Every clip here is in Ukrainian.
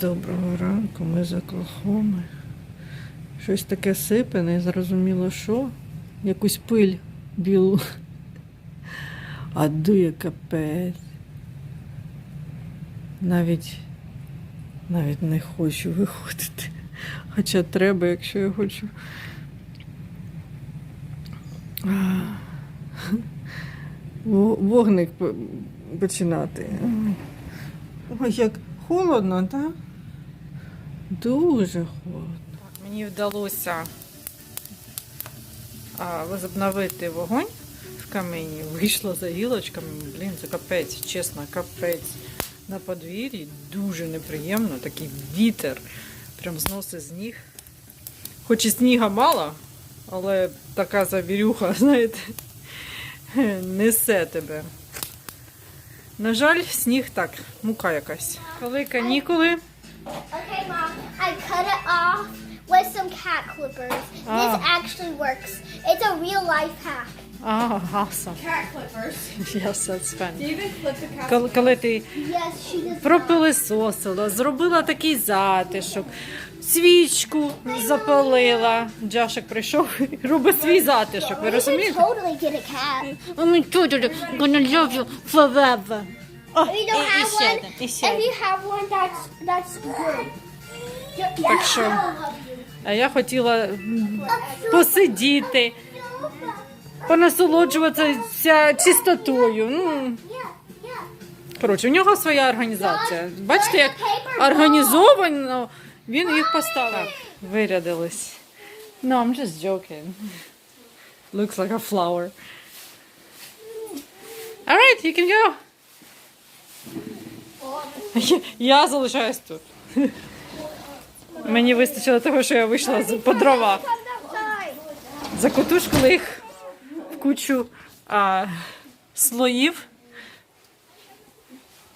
Доброго ранку, ми з Оклахоми. Щось таке сипе, не зрозуміло що. Якусь пиль білу. А дує капець. Навіть, навіть не хочу виходити. Хоча треба, якщо я хочу. Вогник починати. Ой, як холодно, так? Дуже холодно. Так, мені вдалося а, возобновити вогонь в камені. Вийшло за гілочками. Блін, це капець, чесно, капець. На подвір'ї дуже неприємно, такий вітер. Прям зносить з ніг. Хоч і сніга мало, але така завірюха, знаєте, несе тебе. На жаль, сніг так, мука якась. Коли канікули, Okay, Mom, I cut it off with some cat clippers. Ah. This actually works. It's a real life hack. Ah, awesome. Cat clippers. Yes, that's funny. David flipped the cat. Коли, коли ти Yes, she does. пропилисосила, зробила такий затишок, свічку запалила. Джашик прийшов і робить свій затишок. Ви should розумієте? totally get a cat. Gonna love you forever. О, If you don't і, і have ще one, один, і ще if один. you have one, that's that's good. Так що, я хотіла посидіти, понасолоджуватися чистотою. Ну. Коротше, у нього своя організація. Бачите, як організовано він їх поставив. Вирядились. No, I'm just joking. Looks like a flower. Alright, you can go. Я залишаюсь тут. Мені вистачило того, що я вийшла по дрова. Закутушкали їх в кучу а, слоїв.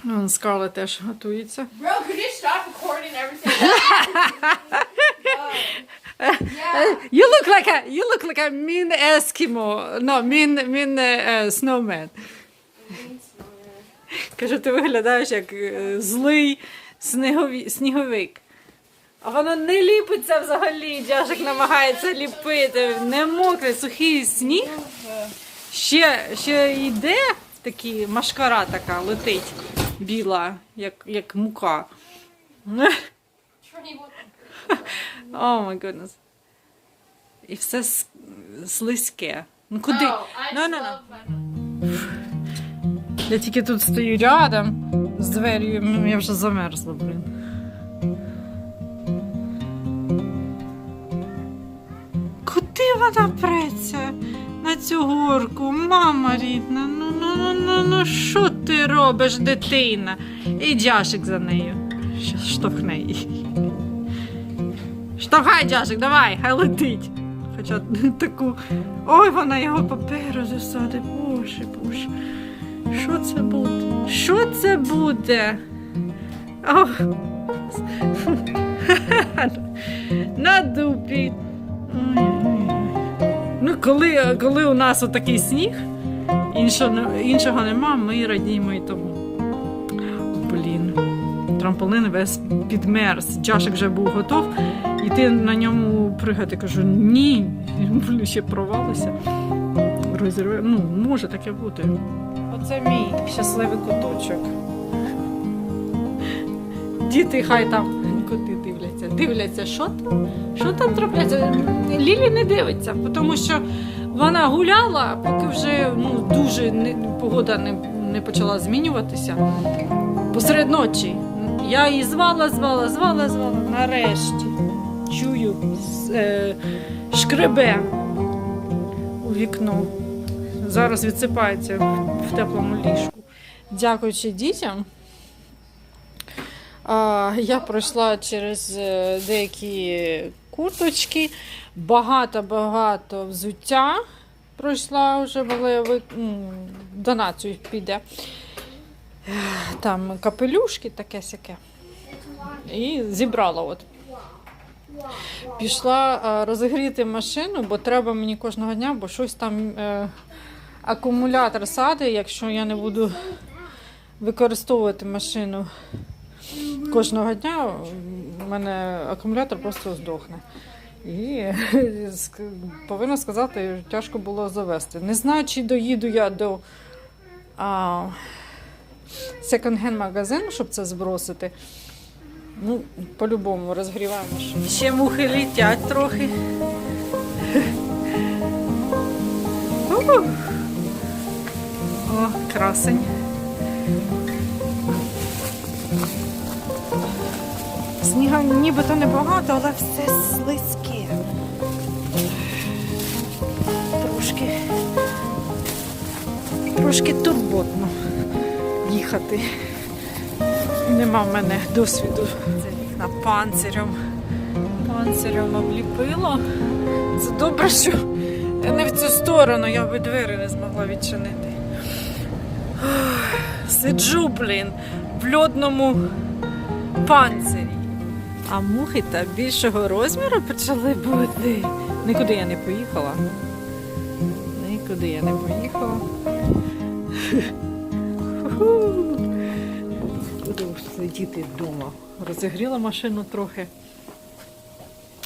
Вон Скарлет теж готується. You look like a you look like a mean Eskimo. No, mean mean uh, snowman. Кажу, ти виглядаєш як е, злий сніговик. А воно не ліпиться взагалі. Дяжик намагається ліпити. Не мокрий, сухий сніг. Ще, ще йде такі машкара така летить біла, як, як мука. О май goodness. І все слизьке. Ну куди? Ну. love my- Я тільки тут стою рядом з дверью, м, я вже замерзла, блін. Вона преться на цю горку? Мама рідна, ну ну ну ну ну що ти робиш, дитина? І Джашик за нею. Щас штовхне її. Штовхай, Джашик, давай, хай летить. Хоча таку. Ой, вона його паперу засадить. Боже, боже. Що це буде? Що це буде? Ох. На дупі. Ой-ой-ой. Ну, коли, коли у нас отакий сніг, іншого, іншого нема, ми радіємо і тому. Блін. Трамполин весь підмерз. Джашик вже був готов. І ти на ньому пригати. Кажу, ні, блін, ще провалився. Розірве. Ну, може таке бути. Оце мій щасливий куточок. Діти хай там дивляться. Що там? Що там трапляється? Лілі не дивиться, тому що вона гуляла, поки вже ну, дуже не, погода не, не почала змінюватися. Посеред ночі. Я її звала, звала, звала, звала. Нарешті чую е, шкребе у вікно. Зараз відсипається в теплому ліжку. Дякуючи дітям. А, я пройшла через е, деякі курточки, багато-багато взуття пройшла вже, але донацію піде. Там капелюшки таке сяке. І зібрала от. Пішла е, розігріти машину, бо треба мені кожного дня, бо щось там е, акумулятор сади, якщо я не буду використовувати машину кожного дня у мене акумулятор просто здохне. І повинна сказати, тяжко було завести. Не знаю, чи доїду я до а, секонд-хенд магазин, щоб це збросити. Ну, по-любому розгріваємо. Ще мухи літять трохи. О, красень. Сніга нібито небагато, але все слизьке. Трошки. Трошки турботно їхати. Нема в мене досвіду. Це вікна панцирем. Панцирем обліпило. Це добре, що не в цю сторону я би двері не змогла відчинити. Сиджу, блін, в льодному панцирі. А мухи та більшого розміру почали бути. Нікуди я не поїхала. Нікуди я не поїхала. Буду сидіти вдома. Розігріла машину трохи.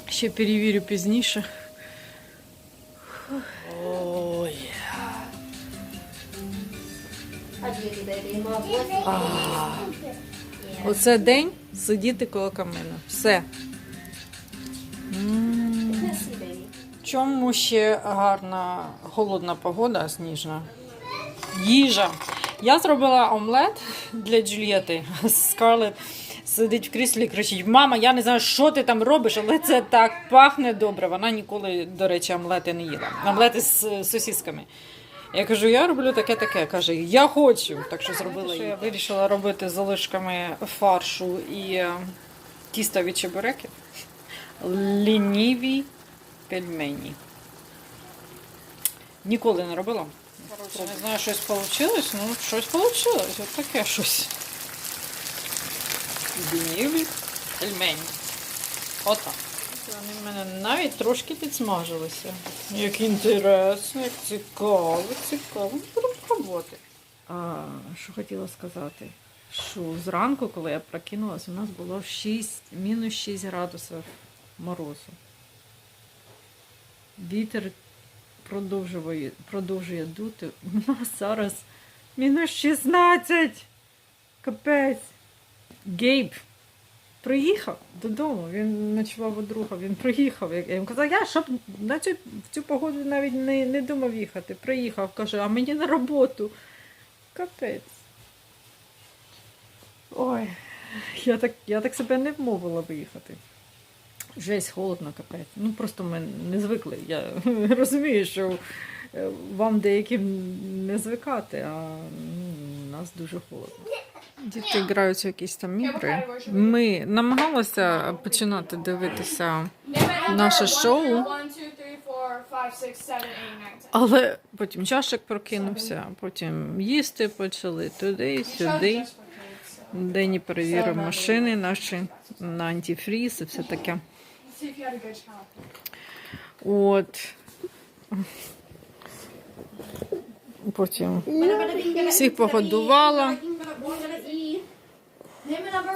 Ще перевірю пізніше. Ой. Оце день сидіти коло камина. Все. Чому ще гарна холодна погода сніжна? Їжа. Я зробила омлет для Джульєти. Скарлет сидить в кріслі і кричить: Мама, я не знаю, що ти там робиш, але це так пахне добре. Вона ніколи, до речі, омлети не їла. Омлети з сосісками. Я кажу, я роблю таке-таке. Каже, я хочу. Так що зробила. Що я вирішила робити з залишками фаршу і е, тіста від чебуреків. Лініві пельмені. Ніколи не робила. Не знаю, щось вийшло, ну щось вийшло. Ось таке щось. Лініві пельмені. Отак. Вони в мене навіть трошки підсмажилися. Як інтересно, як цікаво, цікаво. Буду пробувати. А, що хотіла сказати? Що зранку, коли я прокинулась, у нас було 6, мінус 6 градусів морозу. Вітер продовжує, продовжує дути. У нас зараз мінус 16. Капець. Гейб приїхав додому. Він ночував у друга, він приїхав. Я йому казала, я щоб на цю, в цю погоду навіть не, не думав їхати. Приїхав, каже, а мені на роботу. Капець. Ой, я так, я так себе не вмовила виїхати. Жесть, холодно, капець. Ну просто ми не звикли. Я розумію, що е, вам деяким не звикати, а ну, нас дуже холодно. Діти граються якісь там ігри. Ми намагалися починати дивитися, Наше шоу. 1, 2, 3, 4, 5, 6, 7, 8, 9, 10. але потім чашик прокинувся, потім їсти почали туди, сюди. Дені перевірив машини наші на антифріз і все таке. От. Потім всіх погодувала,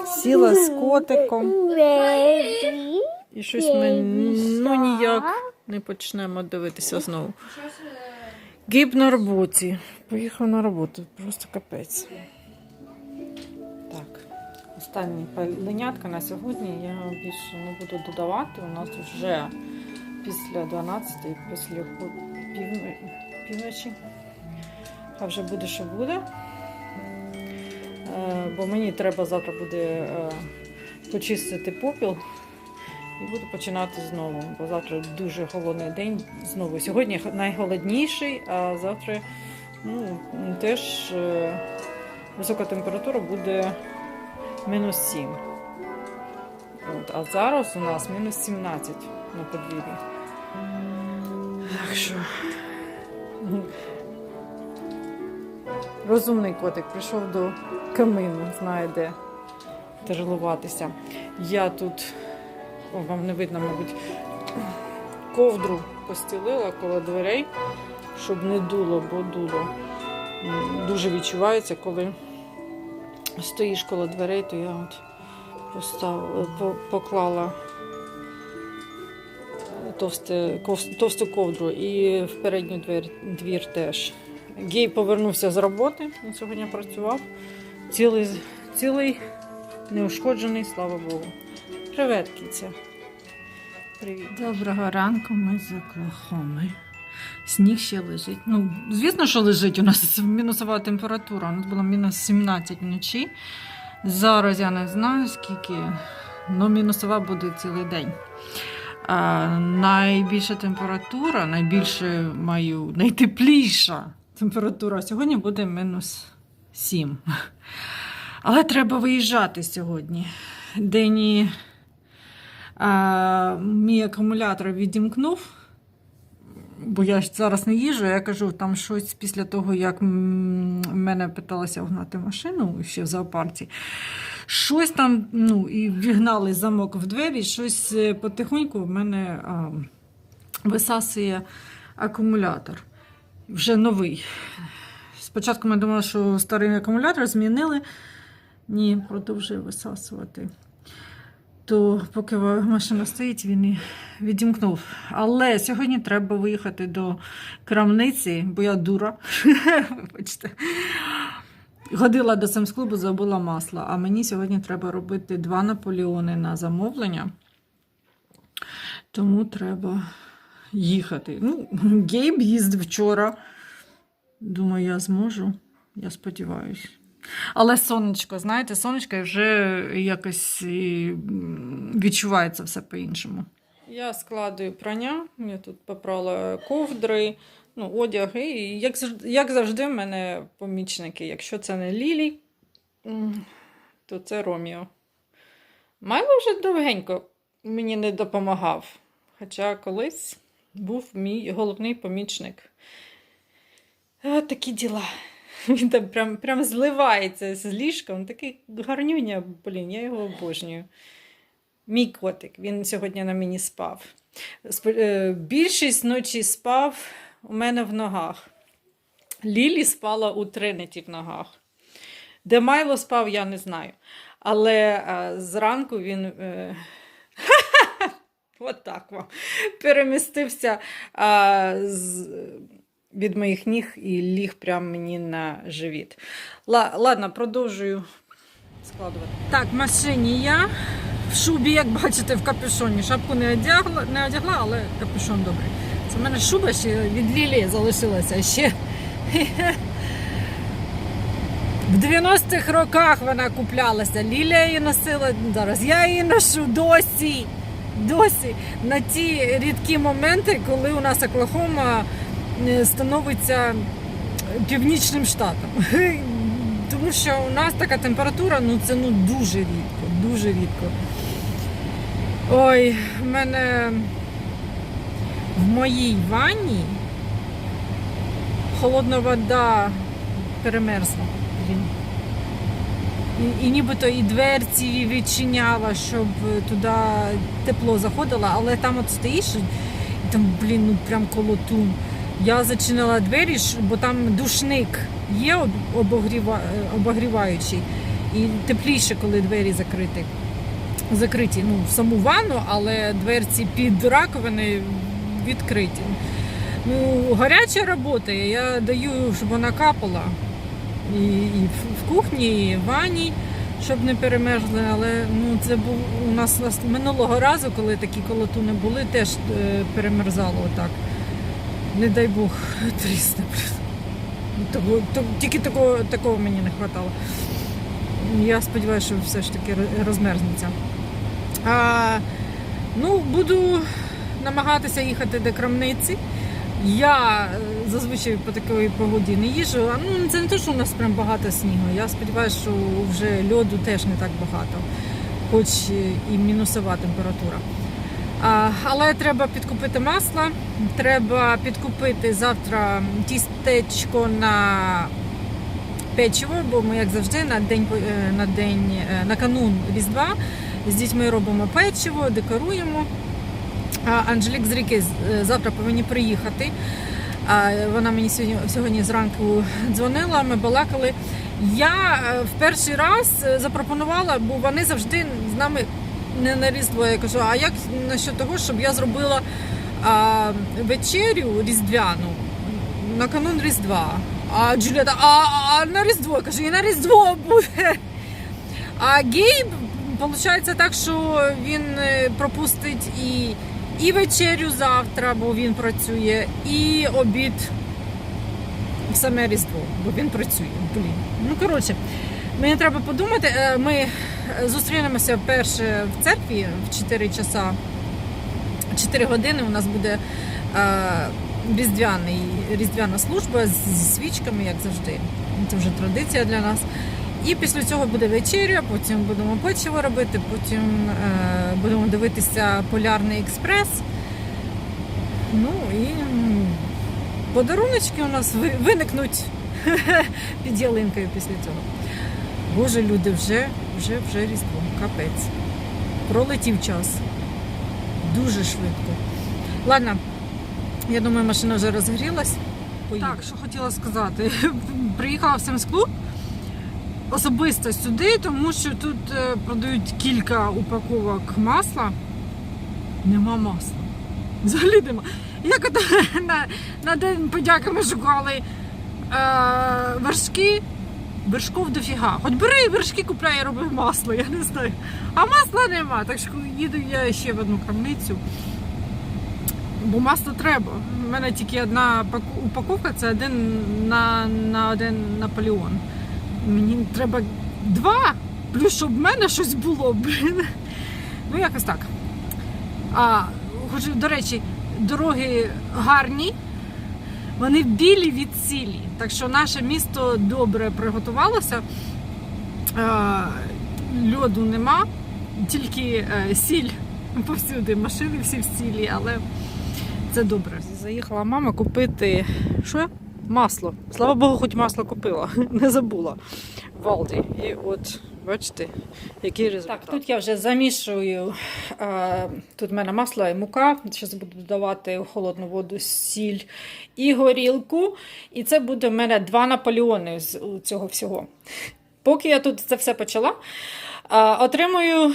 сіла з котиком. І щось ми ну ніяк не почнемо дивитися знову. Гіб на роботі. Поїхав на роботу. Просто капець. Так. Останні паленятка на сьогодні. Я більше не буду додавати. У нас вже після 12 після пів- півночі. А вже буде, що буде. Е, Бо мені треба завтра буде е, почистити попіл. І буду починати знову, бо завтра дуже холодний день знову. Сьогодні найголодніший, а завтра ну, теж е, висока температура буде мінус 7. От, а зараз у нас мінус 17 на подвір'ї. Так що. Розумний котик прийшов до камину, знає де терлуватися. Я тут о, вам не видно, мабуть, ковдру постілила коло дверей, щоб не дуло, бо дуло. Дуже відчувається, коли стоїш коло дверей, то я от Постав, по- поклала товсту ковдру і в передню двір, двір теж. Гей повернувся з роботи, він сьогодні працював. Цілий, цілий неушкоджений, слава Богу. Привет, кіця. Привіт. Доброго ранку, ми з Оклахоми. Сніг ще лежить. Ну, звісно, що лежить. У нас мінусова температура. У нас було мінус 17 вночі. Зараз я не знаю скільки, але мінусова буде цілий день. А, найбільша температура, найбільше маю, найтепліша температура сьогодні буде мінус 7. Але треба виїжджати сьогодні. Дені а, мій акумулятор відімкнув. Бо я зараз не їжу, я кажу, там щось після того, як мене питалася вгнати машину ще в зоопарці. Щось там, ну, і вігнали замок в двері, щось е, потихоньку в мене а, висасує акумулятор. Вже новий. Спочатку ми думали, що старий акумулятор змінили. Ні, продовжує висасувати. То поки машина стоїть, він і відімкнув. Але сьогодні треба виїхати до крамниці, бо я дура. Вибачте. Ходила до Самсклубу, забула масло. А мені сьогодні треба робити два наполеони на замовлення. Тому треба їхати. Ну, Гейб їздив вчора. Думаю, я зможу. Я сподіваюся. Але сонечко, знаєте, сонечко вже якось відчувається все по-іншому. Я складую прання, я тут попрала ковдри, ну, одяги. І як як завжди, в мене помічники. Якщо це не Лілі, то це Роміо. Майло вже довгенько мені не допомагав. Хоча колись був мій головний помічник. А, такі діла. Він там прям, прям зливається з ліжком. Такий гарнюня, блін, я його обожнюю. Мій котик, він сьогодні на мені спав. Е, Більшість ночі спав у мене в ногах. Лілі спала у Тринеті в ногах. Де Майло спав, я не знаю. Але е, зранку він. От так вам. Перемістився а, з, від моїх ніг і ліг прямо мені на живіт. Ла, ладно, продовжую складувати. Так, в машині я в шубі, як бачите, в капюшоні. Шапку не одягла, не одягла, але капюшон добрий. Це в мене шуба ще від Лілії залишилася ще. В 90-х роках вона куплялася. Лілія її носила зараз. Я її ношу досі. Досі на ті рідкі моменти, коли у нас Оклахома е, становиться північним штатом. Тому що у нас така температура, ну це ну дуже рідко, дуже рідко. Ой, в мене в моїй ванні холодна вода перемерзла. І, і нібито і дверці відчиняла, щоб туди тепло заходило, але там от стоїш, і там, блін, ну прям колотун. Я зачинила двері, бо там душник є об- обогріва, е, обогріваючий. І тепліше, коли двері закриті. Закриті ну, в саму ванну, але дверці під раковини відкриті. Ну, гаряча робота. Я даю, щоб вона капала. І, і в- кухні, і в ванні, щоб не перемерзли. Але ну, це був у нас минулого разу, коли такі колотуни були, теж е, перемерзало отак. Не дай Бог, трісне. блін. Того, то, тільки такого, такого мені не вистачало. Я сподіваюся, що все ж таки розмерзнеться. А, ну, буду намагатися їхати до крамниці. Я е, зазвичай по такій погоді не їжу. А ну це не те, що у нас прям багато снігу. Я сподіваюся, що вже льоду теж не так багато, хоч і мінусова температура. А, але треба підкупити масло, треба підкупити завтра тістечко на печиво, бо ми, як завжди, на день е, на день е, на канун Різдва з дітьми робимо печиво, декоруємо. Анжелік з Ріки е, завтра повинні приїхати. Вона мені сьогодні, сьогодні зранку дзвонила, ми балакали. Я е, в перший раз е, запропонувала, бо вони завжди з нами не на Різдво. Я кажу, а як насчет того, щоб я зробила а, вечерю різдвяну на канун Різдва? А Джуліета, а, а на Різдво? Я кажу, і на Різдво буде. А Гейб, виходить так, що він е, пропустить і, і вечерю завтра, бо він працює, і обід в саме Різдво, бо він працює. Блін. Ну, коротше, мені треба подумати. Е, Ми е, зустрінемося вперше в церкві в 4 часа. 4 години у нас буде е, різдвяний, різдвяна служба зі свічками, як завжди. Це вже традиція для нас. І після цього буде вечеря, потім будемо печиво робити, потім е, будемо дивитися Полярний експрес. Ну і подаруночки у нас виникнуть під ялинкою після цього. Боже, люди, вже, вже, вже різдво, капець. Пролетів час. Дуже швидко. Ладно, я думаю, машина вже розгрілась. Так, що хотіла сказати. Приїхала в Семс Клуб особисто сюди, тому що тут е, продають кілька упаковок масла. Нема масла. Взагалі нема. Як ото на, на день подяки ми шукали е, вершки, вершков дофіга. Хоч бери вершки, купляй і роби масло, я не знаю. А масла нема. Так що їду я ще в одну крамницю. Бо масло треба. У мене тільки одна упаковка, це один на, на один Наполеон. Мені треба два, плюс щоб в мене щось було, блін. Ну, якось так. А, хочу, до речі, дороги гарні, вони білі від сілі. Так що наше місто добре приготувалося. А, льоду нема, тільки е, сіль повсюди. Машини всі в сілі, але це добре. Заїхала мама купити що? Масло. Слава Богу, хоч масло купила, не забула в Алді. І от, бачите, який результат. Так, тут я вже замішую. Е, тут в мене масло і мука. Зараз буду додавати у холодну воду сіль і горілку. І це буде в мене два наполеони з цього всього. Поки я тут це все почала, е, отримую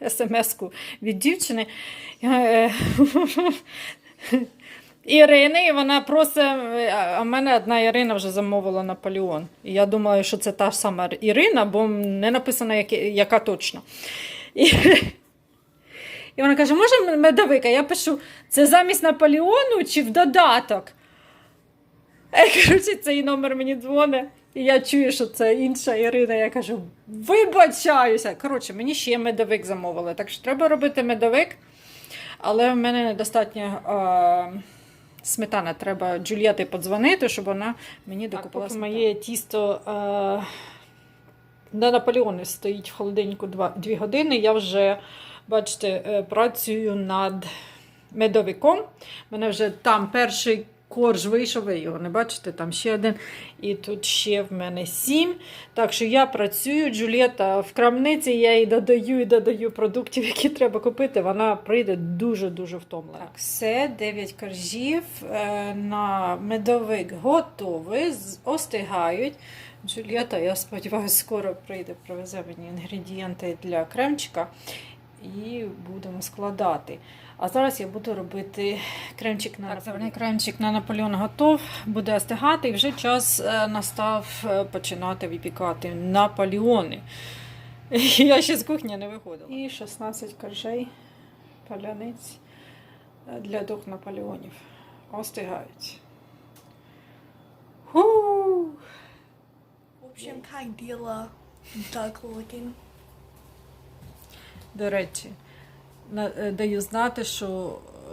смс-ку від дівчини. Е, Ірини, і вона просить, а в мене одна Ірина вже замовила Наполеон. І я думаю, що це та ж сама Ірина, бо не написано, яка, точно. І, і вона каже: може медовика? Я пишу, це замість Наполеону чи в додаток? Е, Коротше, цей номер мені дзвонить. І я чую, що це інша Ірина. Я кажу, вибачаюся. Коротше, мені ще медовик замовили. Так що треба робити медовик. Але в мене недостатньо е, сметана. Треба Джульєти подзвонити, щоб вона мені докупила. Так, поки моє тісто е, на Наполеони стоїть в холодильнику 2, 2 години. Я вже, бачите, е, працюю над медовиком. У мене вже там перший корж вийшов, ви його не бачите, там ще один. І тут ще в мене сім. Так що я працюю, Джулієта в крамниці, я їй додаю і додаю продуктів, які треба купити. Вона прийде дуже-дуже втомлена. Так, все, 9 коржів е, на медовик готові, остигають. Джулієта, я сподіваюся, скоро прийде, привезе мені інгредієнти для кремчика і будемо складати. А зараз я буду робити кремчик на так, Наполеон. Кремчик на Наполеон готов, буде остигати, і вже час е, настав е, починати випікати Наполеони. Я ще з кухні не виходила. І 16 коржей паляниць е, для двох Наполеонів. Остигають. Ху! В общем, как дела, duck looking? До речі, е, даю знати, що е,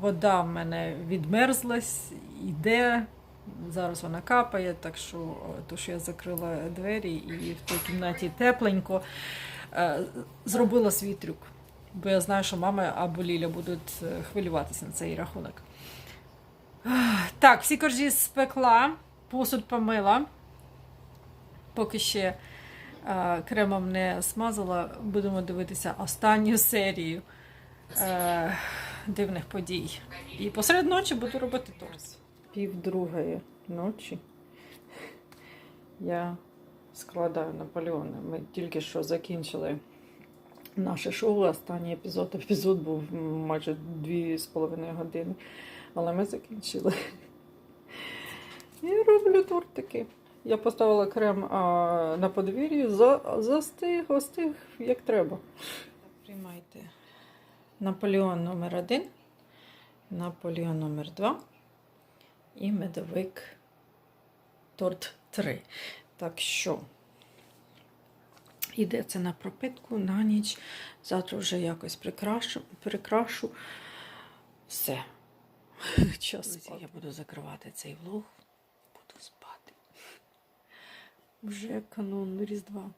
вода в мене відмерзлась, йде. Зараз вона капає, так що, е, то, що я закрила двері і в тій кімнаті тепленько, зробила свій трюк. Бо я знаю, що мама або Ліля будуть хвилюватися на цей рахунок. Так, всі коржі спекла, посуд помила. Поки ще кремом не смазала, будемо дивитися останню серію е, дивних подій. І посеред ночі буду робити торт. Пів другої ночі. Я складаю Наполеони. Ми тільки що закінчили наше шоу. Останній епізод. Епізод був майже дві з половиною години. Але ми закінчили. Я роблю тортики. Я поставила крем а, на подвір'ї, за, застиг, остиг, як треба. Приймайте Наполеон номер один, Наполеон номер два і медовик торт 3. Так що йде це на пропитку на ніч. Завтра вже якось прикрашу. прикрашу. Все. Час. Я буду закривати цей влог. Вже канун Різдва.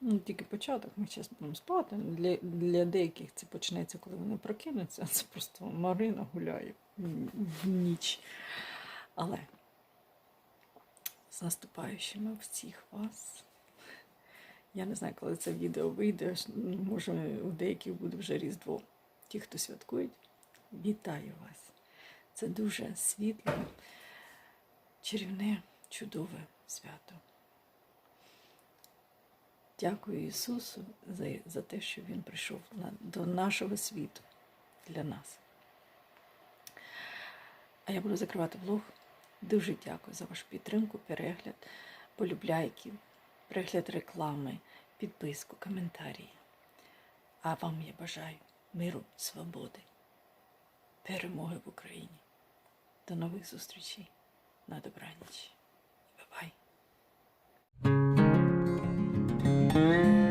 Ну, тільки початок, ми зараз будемо спати. Для, для деяких це почнеться, коли вони прокинуться. Це просто Марина гуляє в ніч. Але з наступаючими всіх вас. Я не знаю, коли це відео вийде. Може, у деяких буде вже Різдво. Ті, хто святкують, вітаю вас. Це дуже світле, чарівне, чудове свято. Дякую Ісусу за, за те, що Він прийшов на, до нашого світу для нас. А я буду закривати влог. Дуже дякую за вашу підтримку, перегляд, полюбляйки, перегляд реклами, підписку, коментарі. А вам я бажаю миру, свободи, перемоги в Україні. До нових зустрічей. На добраніч. Бай-бай. Mm-hmm.